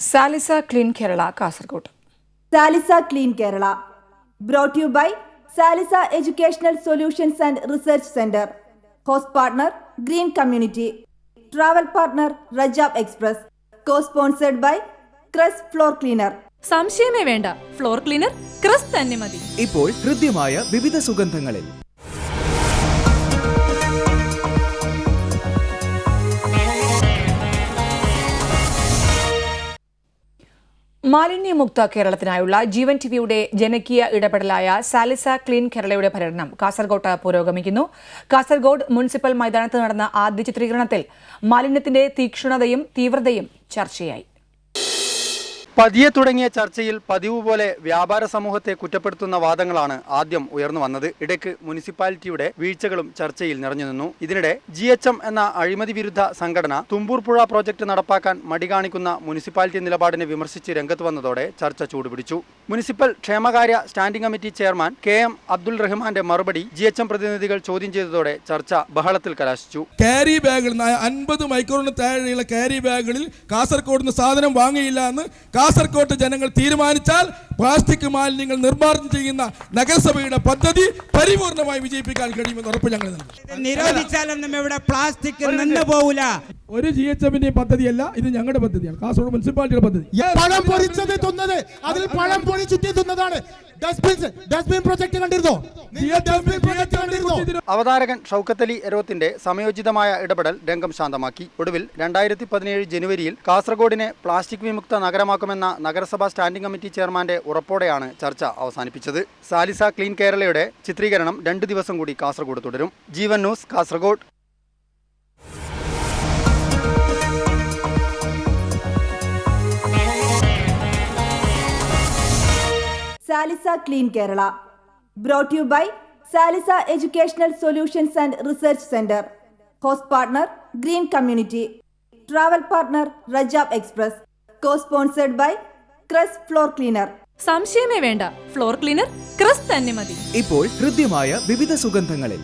Salisa clean Kerala Kasaragod Salisa clean Kerala. Brought you by Salisa educational solutions and research centre host partner green community travel partner Rajab express co sponsored by Cruz floor cleaner സംശയമേ വേണ്ട. Floor cleaner cress തന്നെ മതി. ഇപ്പോൾ ഹൃദ്യമായ വിവിധ സുഗന്ധങ്ങളിൽ. മാലിന്യമുക്ത കേരളത്തിനായുള്ള ജീവൻ ടിവിയുടെ ജനകീയ ഇടപെടലായ സാലിസ clean കേരളയുടെ പര്യടനം കാസർഗോട്ട് പുരോഗമിക്കുന്നു. കാസർഗോഡ് മുനിസിപ്പൽ മൈതാനത്ത് നടന്ന ആദ്യ ചിത്രീകരണത്തിൽ മാലിന്യത്തിന്റെ തീക്ഷ്ണതയും തീവ്രതയും ചർച്ചയായി. പതിയെ തുടങ്ങിയ ചർച്ചയിൽ പതിവ് പോലെ വ്യാപാര സമൂഹത്തെ കുറ്റപ്പെടുത്തുന്ന വാദങ്ങളാണ് ആദ്യം ഉയർന്നു വന്നത്. ഇടയ്ക്ക് മുനിസിപ്പാലിറ്റിയുടെ വീഴ്ചകളും ചർച്ചയിൽ നിറഞ്ഞു നിന്നു. ഇതിനിടെ ജി എച്ച് എം എന്ന അഴിമതി വിരുദ്ധ സംഘടന തുമ്പൂർപ്പുഴ പ്രോജക്ട് നടപ്പാക്കാൻ മടി കാണിക്കുന്ന മുനിസിപ്പാലിറ്റി നിലപാടിനെ വിമർശിച്ച് രംഗത്ത് വന്നതോടെ ചർച്ച ചൂടുപിടിച്ചു. മുനിസിപ്പൽ ക്ഷേമകാര്യ standing committee chairman K M Abdul റഹ്മാന്റെ മറുപടി ജി എച്ച് എം പ്രതിനിധികൾ ചോദ്യം ചെയ്തതോടെ ചർച്ച ബഹളത്തിൽ കലാശിച്ചു. ക്യാരി ബാഗുകൾ അൻപത് മൈക്രോണിന് താഴെയുള്ള ക്യാരി ബാഗുകളിൽ കാസർഗോഡ് സാധനം വാങ്ങിയില്ല എന്ന് കാസർഗോഡ് ജനങ്ങൾ തീരുമാനിച്ചാൽ പ്ലാസ്റ്റിക് മാലിന്യങ്ങൾ നിർമ്മാർജനം ചെയ്യുന്ന നഗരസഭയുടെ പദ്ധതി പരിപൂർണമായി വിജയിപ്പിക്കാൻ കഴിയുമെന്ന് ഉറപ്പ് ഞങ്ങൾ നൽകും. നിരോധിച്ചാലൊന്നും ഇവിടെ പ്ലാസ്റ്റിക് നിന്ന് പോവില്ല ഒരു ജി എച്ച് എമ്മിന്റെ പദ്ധതിയല്ല ഇത് ഞങ്ങളുടെ പദ്ധതിയാണ്. കാസർഗോഡ് മുനിസിപ്പാലിറ്റിയുടെ പദ്ധതി. പഴം പൊരിച്ചത് തിന്നത്. അതിൽ പഴം ചുറ്റി തിന്നതാണ്. കണ്ടിരുന്നോ? കണ്ടിരുന്നോ? അവതാരകൻ ഷൗക്കത്തലി എരോത്തിന്റെ സമയോചിതമായ ഇടപെടൽ രംഗം ശാന്തമാക്കി. ഒടുവിൽ രണ്ടായിരത്തി പതിനേഴ് ജനുവരിയിൽ കാസർഗോഡിനെ പ്ലാസ്റ്റിക് വിമുക്ത നഗരമാക്കുമെന്ന നഗരസഭാ സ്റ്റാൻഡിംഗ് കമ്മിറ്റി ചെയർമാന്റെ ഉറപ്പോടെയാണ് ചർച്ച അവസാനിപ്പിച്ചത്. സാലിസ ക്ലീൻ കേരളയുടെ ചിത്രീകരണം രണ്ടു ദിവസം കൂടി കാസർഗോഡ് തുടരും. Jeevan news Kasaragod. Salisa clean Kerala. Brought you by Salisa educational solutions and research centre host partner green community travel partner Rajab express co sponsored by Cruz floor cleaner സംശയമേ വേണ്ട. Floor cleaner Chris തന്നെ മതി. ഇപ്പോൾ ഹൃദ്യമായ വിവിധ സുഗന്ധങ്ങളിൽ.